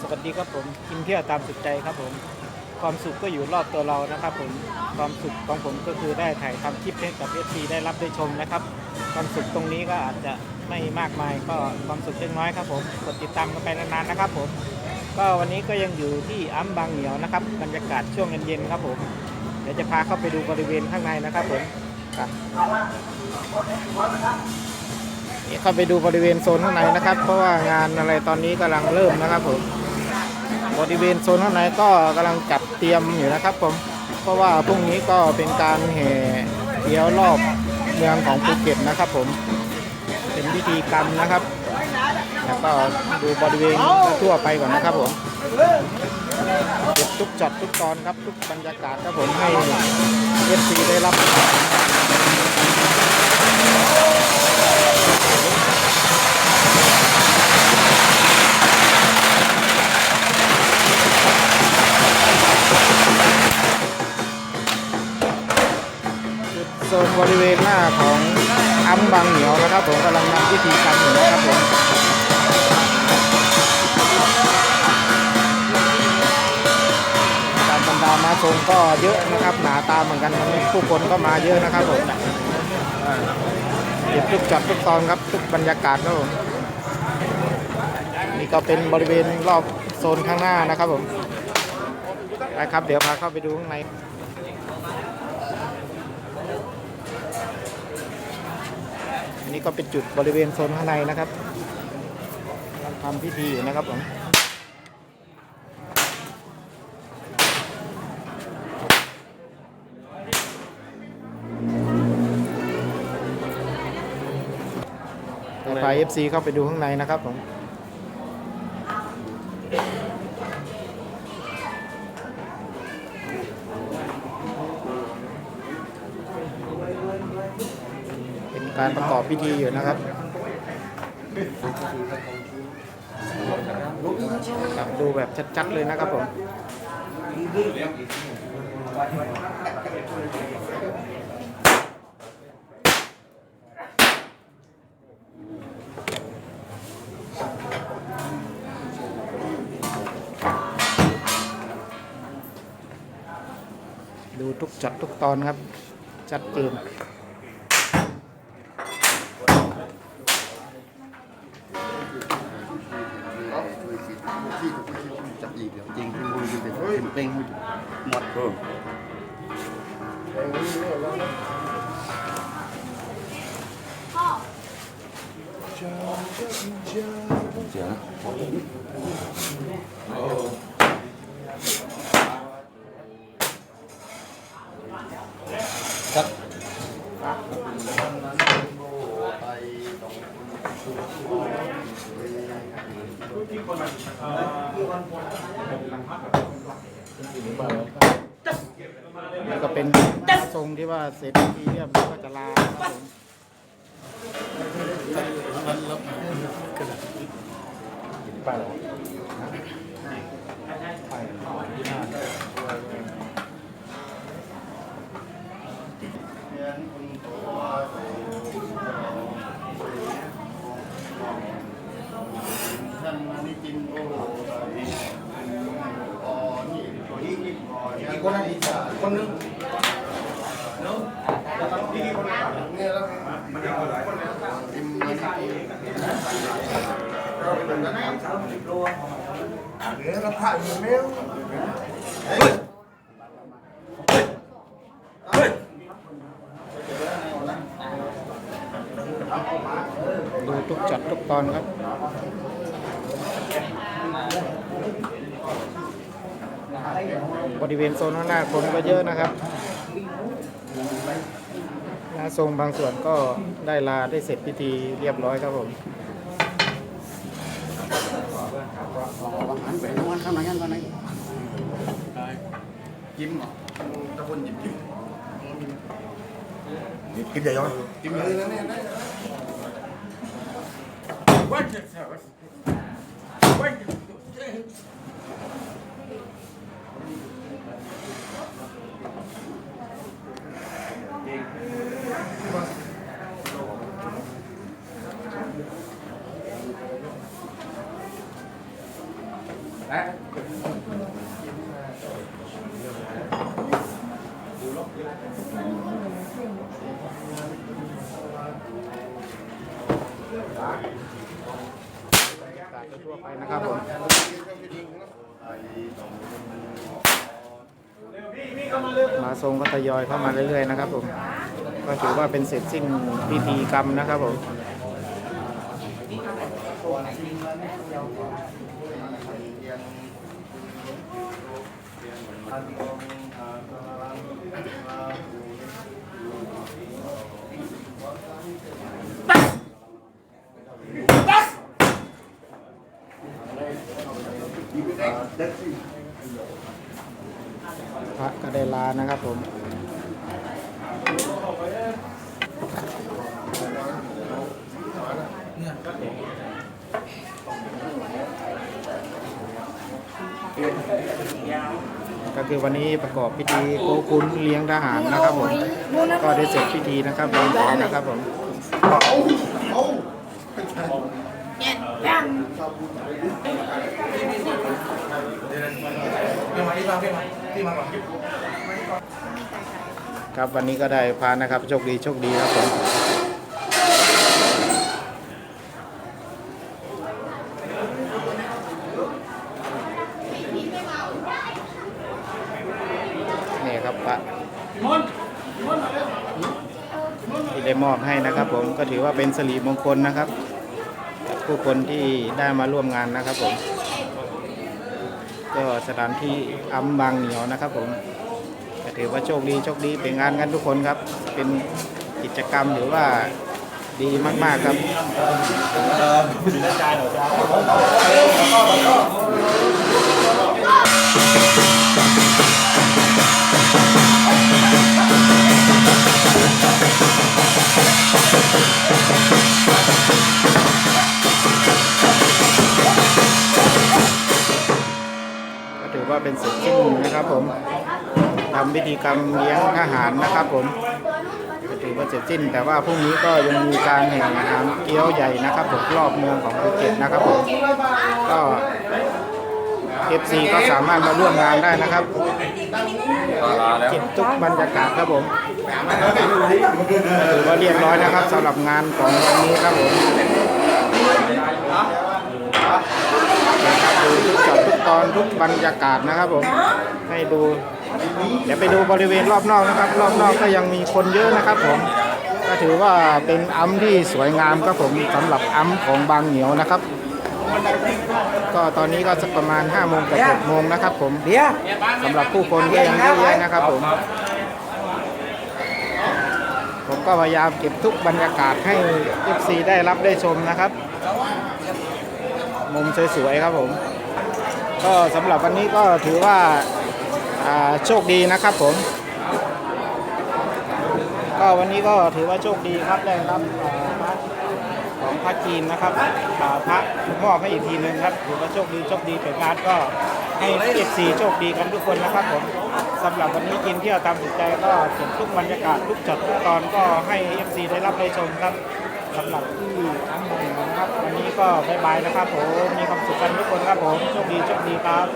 สวัสดีครับผมกินเที่ยวตามสุดใจครับผม ความสุขก็อยู่รอบตัวเรานะครับผมความสุขของผมก็คือได้ถ่ายทำคลิปให้กับเอซีได้รับได้ชมนะครับ ความสุขตรงนี้ก็อาจจะไม่มากมายก็ความสุขเล็กน้อยครับผมกดติดตามกันไปนานๆนะครับผมก็วันนี้ก็ยังอยู่ที่อัมบางเหนียวนะครับบรรยากาศช่วงเย็นๆครับผมเดี๋ยวจะพาเข้าไปดูบริเวณข้างในนะครับผมเข้าไปดูบริเวณโซนข้างในนะครับ เพราะว่างานอะไรตอนนี้กำลังเริ่มนะครับผม บริเวณโซนข้างในก็กำลังจัดเตรียมอยู่นะครับผม เพราะว่าพรุ่งนี้ก็เป็นการแห่เที่ยวรอบเมืองของภูเก็ตนะครับผม เป็นพิธีกรรมนะครับ แล้วก็ดูบริเวณทั่วไปก่อนนะครับผมเก็บทุกจัดทุกตอนครับทุกบรรยากาศครับผมให้เอฟซีได้รับ บริเวณหน้าของอัมบางเหนียวนะครับ ผมกำลังทำพิธีกรรมอยู่นะครับผมการบรรดามาชมก็เยอะนะครับ หนาตาเหมือนกันวันนี้ผู้คนก็มาเยอะนะครับผมเก็บทุกจัดทุกตอนครับทุกบรรยากาศครับผมนี่ก็เป็นบริเวณรอบโซนข้างหน้านะครับผมไปครับ เดี๋ยวพาเข้าไปดูข้างใน อันนี้ก็เป็นจุดบริเวณโซนข้างในนะครับกำลังทำพิธีอยู่นะครับผมต่อไป FC เข้าไปดูข้างในนะครับผม การประกอบพิธีอยู่นะครับครับดูแบบชัดๆเลยนะครับผมดูทุกจัดทุกตอนครับ ชัดเจน หมดเสียนะครัไแล้วก็เป็นทรงที่ว่าเสร็จพิธีเรียบร้อยก็จะลาครับผมีกคนนั้นอีกคนนึงเนี่ยแล้วมันจะหลายคนแล้วอิมมันเนี่ยเราผ่านเมล ดูทุกจัดทุกตอนครับบริเวณโซนข้างหน้าคนก็เยอะนะครับ หน้าทรงบางส่วนก็ได้ลาได้เสร็จพิธีเรียบร้อยครับผมหันไปนอนข้างในกันก่อนไหนยิ้มเหรอตะคนยิ้มยิ้มกินใหญ่ยังยิ้มเลยนะเนี่ย ทั่วไปนะครับผม ทรงก็ทยอยเข้ามาเรื่อยๆนะครับผมก็ถือว่าเป็นเสร็จสิ้นพิธีกรรมนะครับผม พระก็ได้ลานะครับผมก็คือวันนี้ประกอบพิธีโกคุณเลี้ยงทหารนะครับผม ก็ได้เสร็จพิธีนะครับผมนะครับผม ครับวันนี้ก็ได้พานะครับโชคดีโชคดีครับผมนี่ครับพระที่ได้มอบให้นะครับ ผมก็ถือว่าเป็นสิริมงคลนะครับกับผู้คนที่ได้มาร่วมงานนะครับผม ก็สถานที่อำบางเหนียวนะครับผมก็ถือว่าโชคดีโชคดีเป็นงานกันทุกคนครับ เป็นกิจกรรมหรือว่าดีมาก ๆ ครับก็ ผมทำพิธีกรรมเลี้ยงอาหารนะครับผมถือว่าเสร็จสิ้น แต่ว่าพรุ่งนี้ก็ยังมีการแห่อาหารเกี๊ยวใหญ่นะครับผมรอบเมืองของภูเก็ตนะครับผมก็ FC ก็สามารถมาร่วมงานได้นะครับเก็บทุกบรรยากาศครับผมถือว่าเรียบร้อยนะครับสำหรับงานของวันนี้ครับผมนะครับดูทุก ตอนทุกบรรยากาศนะครับผมให้ดู เดี๋ยวไปดูบริเวณรอบนอกนะครับ รอบนอกก็ยังมีคนเยอะนะครับผมก็ถือว่าเป็นอัมที่สวยงามครับผมสำหรับอัมของบางเหนียวนะครับ ก็ตอนนี้ก็สักประมาณ5โมงกับ6โมงนะครับ ผมเบี้ยสำหรับผู้คนก็ยังเยอะแยะนะครับผมผมก็พยายามเก็บทุกบรรยากาศให้ FC ได้รับได้ชมนะครับ มุมสวยๆครับผม ก็สำหรับวันนี้ก็ถือว่าโชคดีนะครับผม ก็วันนี้ก็ถือว่าโชคดีครับได้รับพระของพระจีนนะครับพระมอบให้อีกทีหนึ่งครับถือว่าโชคดีโชคดีแต่งานก็ให้เอฟซีโชคดีกันทุกคนนะครับผมสำหรับวันนี้กินเที่ยวตามสุดใจก็เก็บทุกบรรยากาศทุกช็อตทุกตอนก็ให้เอฟซีได้รับได้ชมครับ สำหรับที่ทั้งหมดนะครับวันนี้ก็บายบายนะครับผมมีความสุขกันทุกคนครับผมโชคดีโชคดีครับ